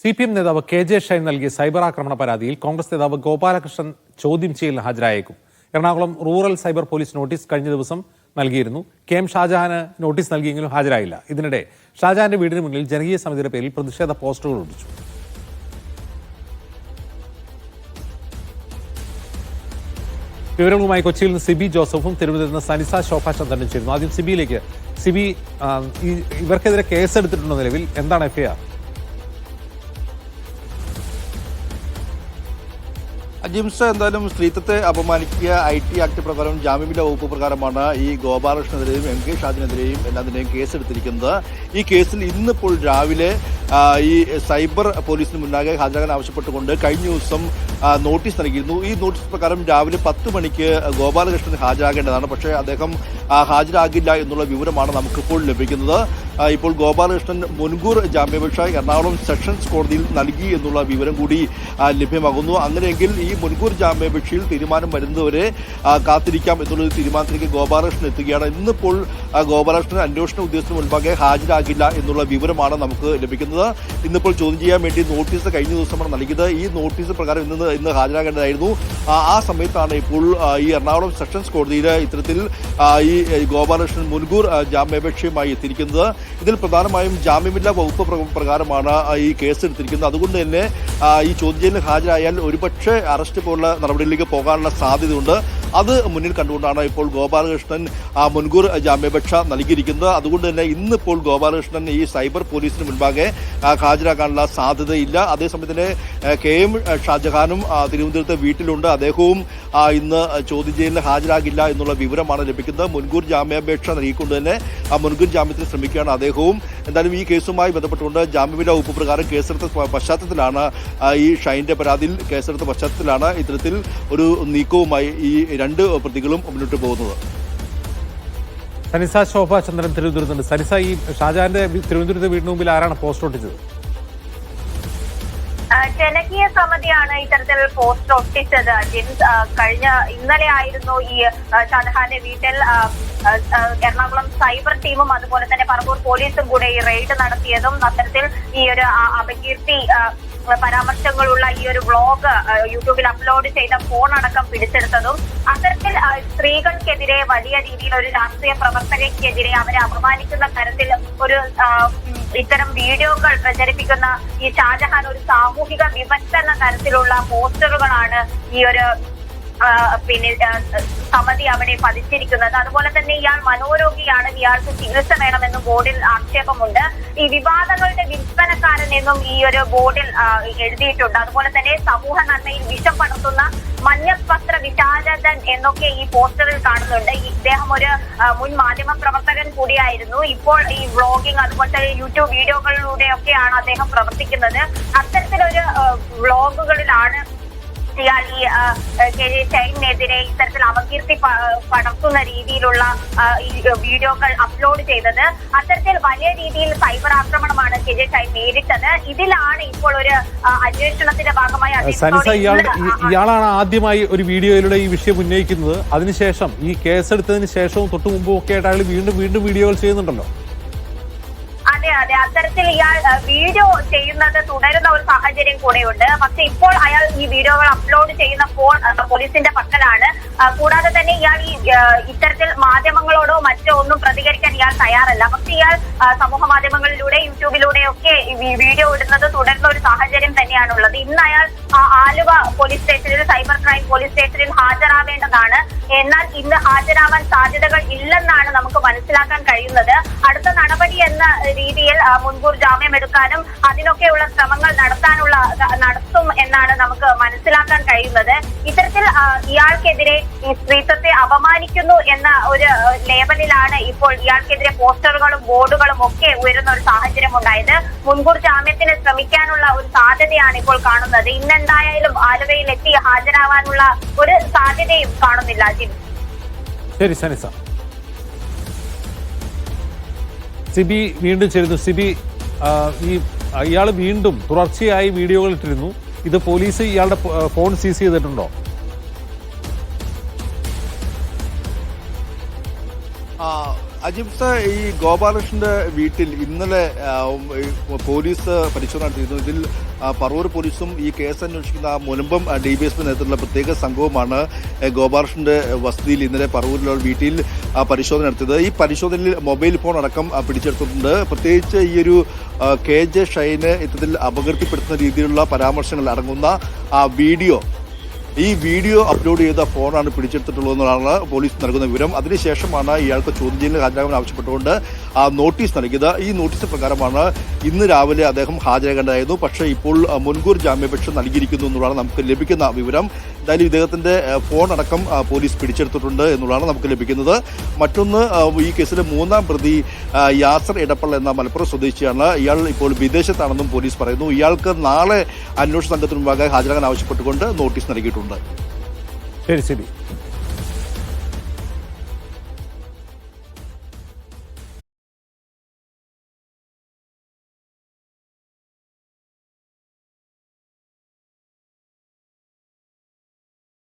C P M നേതാവ് K J Shine നൽകിയ cyber ആക്രമണ പരാതിയിൽ കോൺഗ്രസ് നേതാവ് ഗോപാലകൃഷ്ണൻ ചോദ്യം ചെയ്യലിന് ഹാജരായേക്കും. Ernakulam rural cyber police notice കഴിഞ്ഞ ദിവസം നൽകിയിരുന്നു. കെ എം ഷാജഹാന് നോട്ടീസ് നൽകിയെങ്കിലും ഹാജരായില്ല. ഇതിനിടെ ഷാജഹാന്റെ വീടിന് മുന്നിൽ ജനകീയ സമിതിയുടെ പേരിൽ പ്രതിഷേധ പോസ്റ്ററുകൾ ഒട്ടിച്ചു വിവരങ്ങളുമായി കൊച്ചിയിൽ നിന്ന് സിബി ജോസഫും തിരുവനന്തപുരത്ത് സനിസ ശോഭാ ചന്ദ്രനും ചേരുന്നു. ആദ്യം സിബിയിലേക്ക്. സിബി ഇവർക്കെതിരെ കേസെടുത്തിട്ടുണ്ടോ നിലവിൽ? എന്താണ് എഫ്ഐആർ? ജിംസ് എന്തായാലും സ്ത്രീത്വത്തെ അപമാനിക്കുക ഐ ടി ആക്ട് പ്രകാരം ജാമ്യമില്ല വകുപ്പ് പ്രകാരമാണ് ഈ ഗോപാലകൃഷ്ണനെതിരെയും എം കെ ഷാജിനെതിരെയും എല്ലാത്തിനെയും കേസെടുത്തിരിക്കുന്നത്. ഈ കേസിൽ ഇന്നിപ്പോൾ രാവിലെ ഈ സൈബർ പോലീസിന് മുന്നാകെ ഹാജരാകാൻ ആവശ്യപ്പെട്ടുകൊണ്ട് കഴിഞ്ഞ ദിവസം നോട്ടീസ് നൽകിയിരുന്നു. ഈ നോട്ടീസ് പ്രകാരം രാവിലെ പത്ത് മണിക്ക് ഗോപാലകൃഷ്ണൻ ഹാജരാകേണ്ടതാണ്. പക്ഷേ അദ്ദേഹം ഹാജരാകില്ല എന്നുള്ള വിവരമാണ് നമുക്കിപ്പോൾ ലഭിക്കുന്നത്. ഇപ്പോൾ ഗോപാലകൃഷ്ണൻ മുൻകൂർ ജാമ്യാപേക്ഷ എറണാകുളം സെഷൻസ് കോടതിയിൽ നൽകി എന്നുള്ള വിവരം കൂടി ലഭ്യമാകുന്നു. അങ്ങനെയെങ്കിൽ ഈ മുൻകൂർ ജാമ്യാപേക്ഷയിൽ തീരുമാനം വരുന്നതുവരെ കാത്തിരിക്കാം എന്നുള്ളൊരു തീരുമാനത്തിലേക്ക് ഗോപാലകൃഷ്ണൻ എത്തുകയാണ്. ഇന്നിപ്പോൾ ഗോപാലകൃഷ്ണൻ അന്വേഷണ ഉദ്യോഗസ്ഥന് മുൻപാകെ ഹാജരാകില്ല എന്നുള്ള വിവരമാണ് നമുക്ക് ലഭിക്കുന്നത്. ഇന്നിപ്പോൾ ചോദ്യം ചെയ്യാൻ വേണ്ടി നോട്ടീസ് കഴിഞ്ഞ ദിവസമാണ് നൽകിയത്. ഈ നോട്ടീസ് പ്രകാരം ഇന്ന് ഇന്ന് ഹാജരാകേണ്ടതായിരുന്നു. ആ സമയത്താണ് ഇപ്പോൾ ഈ എറണാകുളം സെഷൻസ് കോടതിയിൽ ഇത്തരത്തിൽ ഈ ഗോപാലകൃഷ്ണൻ മുൻകൂർ ജാമ്യാപേക്ഷയുമായി എത്തിയിരിക്കുന്നത്. ഇതിൽ പ്രധാനമായും ജാമ്യമില്ലാ വകുപ്പ് പ്ര- പ്രകാരമാണ് ഈ കേസ് എടുത്തിരിക്കുന്നത്. അതുകൊണ്ട് തന്നെ ഈ ചോദ്യം ചെയ്യലിന് ഹാജരായാൽ ഒരുപക്ഷെ അറസ്റ്റ് പോലുള്ള നടപടിയിലേക്ക് പോകാനുള്ള സാധ്യതയുണ്ട്. അത് മുന്നിൽ കണ്ടുകൊണ്ടാണ് ഇപ്പോൾ ഗോപാലകൃഷ്ണൻ മുൻകൂർ ജാമ്യാപേക്ഷ നൽകിയിരിക്കുന്നത്. അതുകൊണ്ട് തന്നെ ഇന്നിപ്പോൾ ഗോപാലകൃഷ്ണൻ ഈ സൈബർ പോലീസിന് മുൻപാകെ ആ, ഹാജരാകാനുള്ള സാധ്യതയില്ല. അതേസമയം തന്നെ കെ എം ഷാജഹാനും തിരുവനന്തപുരത്ത് വീട്ടിലുണ്ട്. അദ്ദേഹവും ഇന്ന് ചോദ്യം ചെയ്യലിന് ഹാജരാകില്ല എന്നുള്ള വിവരമാണ് ലഭിക്കുന്നത്. മുൻകൂർ ജാമ്യാപേക്ഷ നൽകിക്കൊണ്ട് തന്നെ മുൻകൂർ ജാമ്യത്തിന് ശ്രമിക്കുകയാണ് അദ്ദേഹവും. എന്തായാലും ഈ കേസുമായി ബന്ധപ്പെട്ടുകൊണ്ട് ജാമ്യമില്ലാ വകുപ്പ് പ്രകാരം കേസെടുത്ത പശ്ചാത്തലത്തിലാണ് ഈ ഷൈന്റെ പരാതിയിൽ കേസെടുത്ത പശ്ചാത്തലത്തിലാണ് ഇത്തരത്തിൽ ഒരു നീക്കവുമായി ഈ രണ്ട് പ്രതികളും മുന്നോട്ട് പോകുന്നത്. സനിസ ശോഭ ചന്ദ്രൻ തിരുവനന്തപുരത്തുണ്ട്. സനിസ ഈ ഷാജാന്റെ തിരുവനന്തപുരത്ത് വീടിന് മുമ്പിൽ ആരാണ് പോസ്റ്റ് ഒട്ടിച്ചത്? ജനകീയ സമിതിയാണ് ഇത്തരത്തിൽ പോസ്റ്റ് ഒട്ടിച്ചത്. ജിൻസ് കഴിഞ്ഞ ഇന്നലെ ആയിരുന്നു ഈ ഷാജഹാന്റെ വീട്ടിൽ എറണാകുളം സൈബർ ടീമും അതുപോലെ തന്നെ പറവൂർ പോലീസും കൂടെ ഈ റെയ്ഡ് നടത്തിയതും അത്തരത്തിൽ ഈ ഒരു അപകീർത്തി പരാമർശങ്ങളുള്ള ഈ ഒരു വ്ളോഗ് യൂട്യൂബിൽ അപ്ലോഡ് ചെയ്ത ഫോൺ അടക്കം പിടിച്ചെടുത്തതും അത്തരത്തിൽ സ്ത്രീകൾക്കെതിരെ വലിയ രീതിയിൽ ഒരു രാഷ്ട്രീയ പ്രവർത്തകയ്ക്കെതിരെ അവരെ അപമാനിക്കുന്ന തരത്തിൽ ഒരു ഇത്തരം വീഡിയോകൾ പ്രചരിപ്പിക്കുന്ന ഈ ഷാജഹാൻ ഒരു സാമൂഹിക വിപത്ത് തരത്തിലുള്ള പോസ്റ്ററുകളാണ് ഈ ഒരു പിന്നെ സമിതി അവിടെ പതിച്ചിരിക്കുന്നത്. അതുപോലെ തന്നെ ഇയാൾ മനോരോഗിയാണ്. ഇയാൾക്ക് ചികിത്സ വേണമെന്നും ബോർഡിൽ ആക്ഷേപമുണ്ട്. ഈ വിവാദങ്ങളുടെ വിൽപ്പനക്കാരൻ എന്നും ഈ ഒരു ബോർഡിൽ എഴുതിയിട്ടുണ്ട്. അതുപോലെ തന്നെ സമൂഹ നന്മയിൽ വിഷം പടർത്തുന്ന മഞ്ഞപ്പത്ര വിശാരദൻ എന്നൊക്കെ ഈ പോസ്റ്ററിൽ കാണുന്നുണ്ട്. ഇദ്ദേഹം ഒരു മുൻ മാധ്യമ പ്രവർത്തകൻ കൂടിയായിരുന്നു. ഇപ്പോൾ ഈ വ്ളോഗിംഗ് തന്നെ യൂട്യൂബ് വീഡിയോകളിലൂടെയൊക്കെയാണ് അദ്ദേഹം പ്രവർത്തിക്കുന്നത്. അത്തരത്തിലൊരു വ്ളോഗുകളിലാണ് ഇയാൾ ഈ ഷൈനെതിരെ ഇത്തരത്തിൽ അപകീർത്തി പടർത്തുന്ന രീതിയിലുള്ള ഈ വീഡിയോകൾ അപ്ലോഡ് ചെയ്തത് അത്തരത്തിൽ വലിയ രീതിയിൽ സൈബർ ആക്രമണമാണ് കെ ജെ ഷൈൻ നേരിട്ടത്. ഇതിലാണ് ഇപ്പോൾ ഒരു അന്വേഷണത്തിന്റെ ഭാഗമായി ഇയാളാണ് ആദ്യമായി ഒരു വീഡിയോയിലൂടെ ഈ വിഷയം ഉന്നയിക്കുന്നത്. അതിനുശേഷം ഈ കേസ് എടുത്തതിന് ശേഷവും തൊട്ടു മുമ്പും ഒക്കെ ആയിട്ട് അയാൾ വീണ്ടും വീണ്ടും വീഡിയോകൾ ചെയ്യുന്നുണ്ടല്ലോ? അതെ അതെ. അത്തരത്തിൽ ഇയാൾ വീഡിയോ ചെയ്യുന്നത് തുടരുന്ന ഒരു സാഹചര്യം കൂടെയുണ്ട്. പക്ഷെ ഇപ്പോൾ അയാൾ ഈ വീഡിയോകൾ പോലീസിന്റെ പക്കലാണ്. കൂടാതെ തന്നെ ഇയാൾ ഈ ഇത്തരത്തിൽ മാധ്യമങ്ങളോടോ മറ്റോ ഒന്നും പ്രതികരിക്കാൻ ഇയാൾ തയ്യാറല്ല. പക്ഷെ ഇയാൾ സമൂഹ മാധ്യമങ്ങളിലൂടെ യൂട്യൂബിലൂടെ ഒക്കെ വീഡിയോ ഇടുന്നത് തുടരുന്ന ഒരു സാഹചര്യം തന്നെയാണുള്ളത്. ഇന്ന് അയാൾ ആലുവ പോലീസ് സ്റ്റേഷനിൽ സൈബർ ക്രൈം പോലീസ് സ്റ്റേഷനിൽ ഹാജരാവേണ്ടതാണ്. എന്നാൽ ഇന്ന് ഹാജരാവാൻ സാധ്യതകൾ ഇല്ലെന്നാണ് നമുക്ക് മനസ്സിലാക്കാൻ കഴിയുന്നത്. അടുത്ത നടപടി എന്ന രീതിയിൽ മുൻകൂർ ജാമ്യം എടുക്കാനും അതിനൊക്കെയുള്ള ശ്രമങ്ങൾ നടത്താനുള്ള നടത്തും എന്നാണ് നമുക്ക് മനസ്സിലാക്കാൻ കഴിയുന്നത്. ഇത്തരത്തിൽ ആ, ഇയാൾക്കെതിരെ സ്ത്രീത്വത്തെ അപമാനിക്കുന്നു എന്ന ഒരു ലേബലിലാണ് ഇപ്പോൾ ഇയാൾക്കെതിരെ പോസ്റ്ററുകളും ബോർഡുകളും ഒക്കെ ഉയരുന്ന ഒരു സാഹചര്യം ഉണ്ടായത് മുൻകൂർ ജാമ്യത്തിന് ശ്രമിക്കാനുള്ള ഒരു സാധ്യതയാണ് ഇപ്പോൾ കാണുന്നത്. ഇന്നെന്തായാലും ആലുവയിൽ എത്തി ഹാജരാവാനുള്ള ഒരു സാധ്യതയും കാണുന്നില്ല സിബി വീണ്ടും ചേരുന്നു സിബി ഈ ഇയാൾ വീണ്ടും തുടർച്ചയായി വീഡിയോകൾ ഇട്ടിരുന്നു ഇത് പോലീസ് ഇയാളുടെ ഫോൺ സീസ് ചെയ്തിട്ടുണ്ടോ? ആ, ഈ ഗോപാലകൃഷ്ണന്റെ വീട്ടിൽ ഇന്നലെ പോലീസ് പരിശോധന നടത്തിയിരുന്നു. ഇതിൽ പറവൂർ പോലീസും ഈ കേസ് അന്വേഷിക്കുന്ന ആ Munambam D B S P നേതൃത്വത്തിലുള്ള പ്രത്യേക സംഘവുമാണ് ഗോപാലകൃഷ്ണന്റെ വസതിയിൽ ഇന്നലെ പറവൂരിലുള്ള വീട്ടിൽ പരിശോധന നടത്തിയത്. ഈ പരിശോധനയിൽ മൊബൈൽ ഫോൺ അടക്കം പിടിച്ചെടുത്തിട്ടുണ്ട്. പ്രത്യേകിച്ച് ഈ ഒരു കെ ജെ ഷൈനെ ഇത്തരത്തിൽ അപകീർത്തിപ്പെടുത്തുന്ന രീതിയിലുള്ള പരാമർശങ്ങൾ അടങ്ങുന്ന ആ വീഡിയോ ഈ വീഡിയോ അപ്ലോഡ് ചെയ്ത ഫോണാണ് പിടിച്ചെടുത്തിട്ടുള്ളതെന്നാണ് പോലീസ് നൽകുന്ന വിവരം. അതിനുശേഷമാണ് ഇയാൾക്ക് ചോദ്യം ഹാജരാകാൻ ആവശ്യപ്പെട്ടുകൊണ്ട് ആ നോട്ടീസ് നൽകിയത്. ഈ നോട്ടീസ് പ്രകാരമാണ് ഇന്ന് രാവിലെ അദ്ദേഹം ഹാജരാകേണ്ടതായിരുന്നു. പക്ഷേ ഇപ്പോൾ മുൻകൂർ ജാമ്യാപേക്ഷ നൽകിയിരിക്കുന്നു എന്നുള്ളതാണ് നമുക്ക് ലഭിക്കുന്ന വിവരം. എന്തായാലും ഇദ്ദേഹത്തിന്റെ ഫോൺ അടക്കം പോലീസ് പിടിച്ചെടുത്തിട്ടുണ്ട് എന്നുള്ളതാണ് നമുക്ക് ലഭിക്കുന്നത്. മറ്റൊന്ന് ഈ കേസിലെ മൂന്നാം പ്രതി യാസർ ഇടപ്പള്ള എന്ന മലപ്പുറം സ്വദേശിയാണ്. ഇയാൾ ഇപ്പോൾ വിദേശത്താണെന്നും പോലീസ് പറയുന്നു. ഇയാൾക്ക് നാളെ അന്വേഷണ സംഘത്തിന് മുമ്പാകെ ഹാജരാകാൻ ആവശ്യപ്പെട്ടുകൊണ്ട് നോട്ടീസ് നൽകിയിട്ടുണ്ട്. ശരി ശരി.